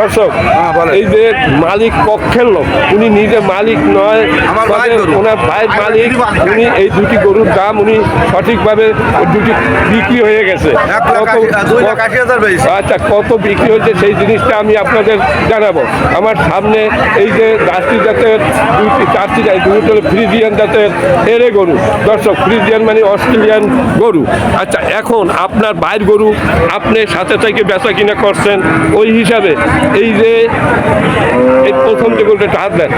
দর্শক হ্যাঁ, এই যে মালিক পক্ষের লোক উনি নিজে মালিক নয় ওনার ভাইয়ের মালিক উনি এই দুটি গরুর দাম উনি সঠিকভাবে দুটি বিক্রি হয়ে গেছে। আচ্ছা কত বিক্রি হয়েছে সেই জিনিসটা আমি আপনাদের জানাব। আমার সামনে এই যে জার্সি জাতের চারটি জাত দুটো ফ্রিজিয়ান জাতের এরে গরু। দর্শক ফ্রিজিয়ান মানে অস্ট্রেলিয়ান গরু। আচ্ছা এখন আপনার বাইর গরু আপনি সাথে থেকে বেচা কিনা করছেন ওই হিসাবে এই যে প্রথম যে গরুটা হাত দেন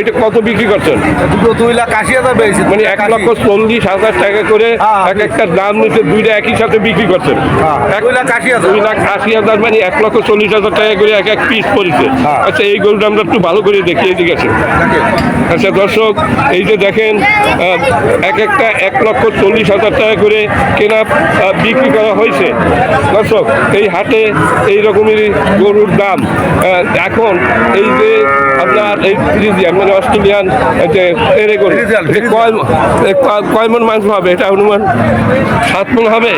এটা কত বিক্রি করছেন দুটো দুই লাখ আশি হাজার পেয়েছি মানে এক লক্ষ চল্লিশ হাজার টাকা করে হ্যাঁ। এক একটা দাম নিচে দুইটা একই সাথে বিক্রি করছেন হ্যাঁ, এক দুই লাখ আশি হাজার। দুই লাখ আশি হাজার মানে এক লক্ষ চল্লিশ হাজার টাকা করে এক এক পিস পড়েছে হ্যাঁ। আচ্ছা এই গরুটা আমরা একটু ভালো করে দেখিয়ে দিয়ে গেছে আচ্ছা দর্শক এই যে দেখেন এক একটা এক লক্ষ চল্লিশ হাজার টাকা করে কেনা বিক্রি করা হয়েছে দর্শক এই হাটে এই রকমেরই গরুর দাম। এখন এই যে আপনার এই ফ্রিজিয়ান মানে অস্ট্রেলিয়ান যে এরে গরু কয় কয় মন মাংস হবে? এটা অনুমান সাত মন হবে?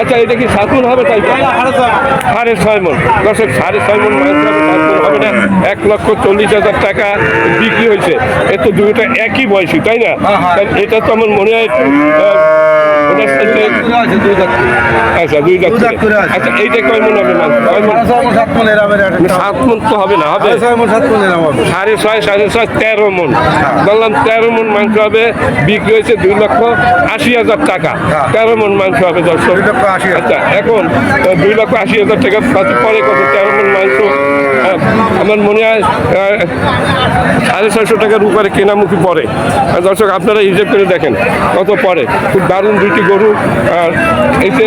আচ্ছা এটা কি সাত মন হবে তাই সাড়ে ছয় মন। দর্শক সাড়ে ছয় মন মাংস হবে না। এক লক্ষ চল্লিশ হাজার টাকা বিক্রি হয়েছে। এ তো দুটো একই বয়সী তাই না? হ্যাঁ, হ্যাঁ। এটা তো আমার মনে হয় আচ্ছা দুই লাখ। আছে। আচ্ছা এইটা কয় মন হবে না কয়? সাত মন সাত তো হবে না হবে ছয় মন সাত মন হবে সাড়ে ছয় সাড়ে ছয় তেরো মন বললাম তেরো মন মাংস হবে বিক্রি হয়েছে দুই লক্ষ আশি হাজার টাকা হ্যাঁ। তেরো মন মাংস হবে দর্শক। আচ্ছা এখন দুই লক্ষ আশি হাজার টাকা পরে কত তেরো মন মাংস আমার মনে হয় সাড়ে ছয়শো টাকার উপরে কেনামুখী পড়ে আর দর্শক আপনারা হিসেব করে দেখেন কত পড়ে খুব দারুণ দুইটি গরু আর যে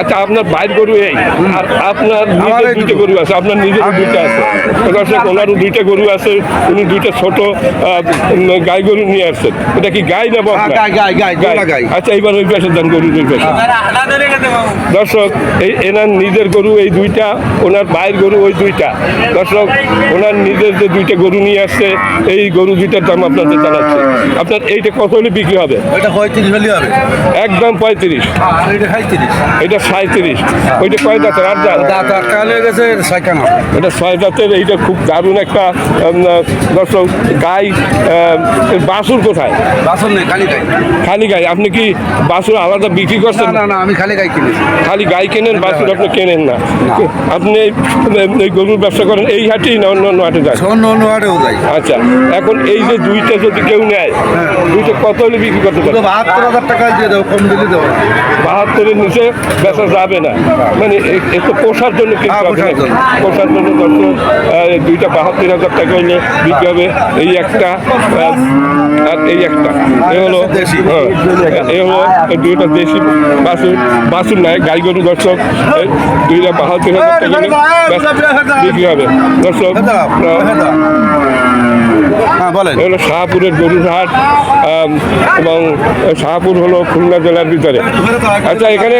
আচ্ছা আপনার বাইর গরু এই আর আপনার নিজের দুইটা গরু আছে আপনার নিজের দুইটা আছে। দর্শক ওনারও দুইটা গরু আছে উনি দুইটা ছোট গাই গরু নিয়ে আসছেন। এটা কি গাই না হ্যাঁ, গাই, গাই, গাই, দুইটা গাই। আচ্ছা এইবার ওই পাশে দেন গরু দুই পাশে। দর্শক এই এনার নিজের গরু এই দুইটা ওনার বাইর গরু ওই দুইটা। দর্শক ওনার নিজের যে দুইটা গরু নিয়ে আসছে এই গরু দুইটার দাম আপনাদের জানাচ্ছি। আপনার এইটা কত হলে বিক্রি হবে? ওইটা পঁয়ত্রিশ হলে হবে। একদম পঁয়ত্রিশ। এটা সাঁত্রিশ ওইটা কয় দাঁতের? আট দাঁত? গেছে এটা ছয় দাঁতের এইটা খুব দারুণ একটা দর্শক গাই বাছুর কোথায়? বাসন নেই খালি গাই। খালি গাই। আপনি কি বাছুর আলাদা বিক্রি করছেন? না না আমি খালি গাই কিনেছি। খালি গাই কেনেন বাছুর আপনি কেনেন না? আপনি এই গরুর ব্যবসা করেন এই হাটেই না অন্য অন্য হাটে যান অন্য অন্য হাটেও যাই আচ্ছা এখন এই যে দুইটা যদি কেউ নেয় দুইটা কত হলে বিক্রি করতে পারে? বাহাত্তর হাজার টাকা দিয়ে দেবো কম দিলে দেবো। বাহাত্তরের নিচে বেচা যাবে না। মানে এ- এ তো পোষার জন্য কিনতে হ্যাঁ, হবে পোষার জন্য। পোষার জন্য আহ, দুইটা বাহাত্তর হাজার টাকা হলে বিক্রি হবে। এই একটা আর এই একটা। এ হলো। হ্যাঁ, এ হলো দুইটা দেশি বাসুর বাসুর নাই গাই গরু দর্শক। এই দুইটা বাহাত্তর হাজার টাকা বিক্রি হবে। দর্শক হ্যাঁ বলেন। এ হলো শাহপুরের গরুর হাট এবং শাহপুর হলো খুলনা জেলার ভিতরে। আচ্ছা এখানে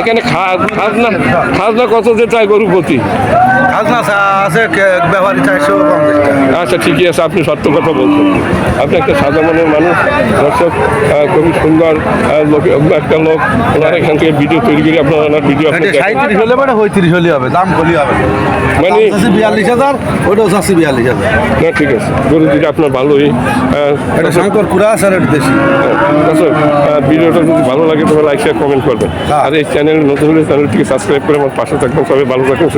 এখানে খাজনা খাজনা কত যে চায় গরু প্রতি? আচ্ছা ঠিকই আছে আপনি সত্য কথা বলছেন। আপনি একটা সাদা মনের মানুষ দর্শক খুবই সুন্দর একটা লোক ওনার এখান থেকে ভিডিও তৈরি করে আপনার ওনার ভিডিও হলে মানে হলে হবে দাম হলে হবে। মানে বিয়াল্লিশ হাজার ওইটাও চাচ্ছি বিয়াল্লিশ হাজার। না ঠিক আছে। গরু দুটো আপনার ভালোই এটা শঙ্কর আছে আর এটা দেশি। দর্শক ভিডিওটা যদি ভালো লাগে তবে লাইক শেয়ার কমেন্ট করবেন। হ্যাঁ। আর এই চ্যানেল নতুন হলে চ্যানেলটিকে সাবস্ক্রাইব করে আমার পাশে থাকবেন। সবাই ভালো থাকবেন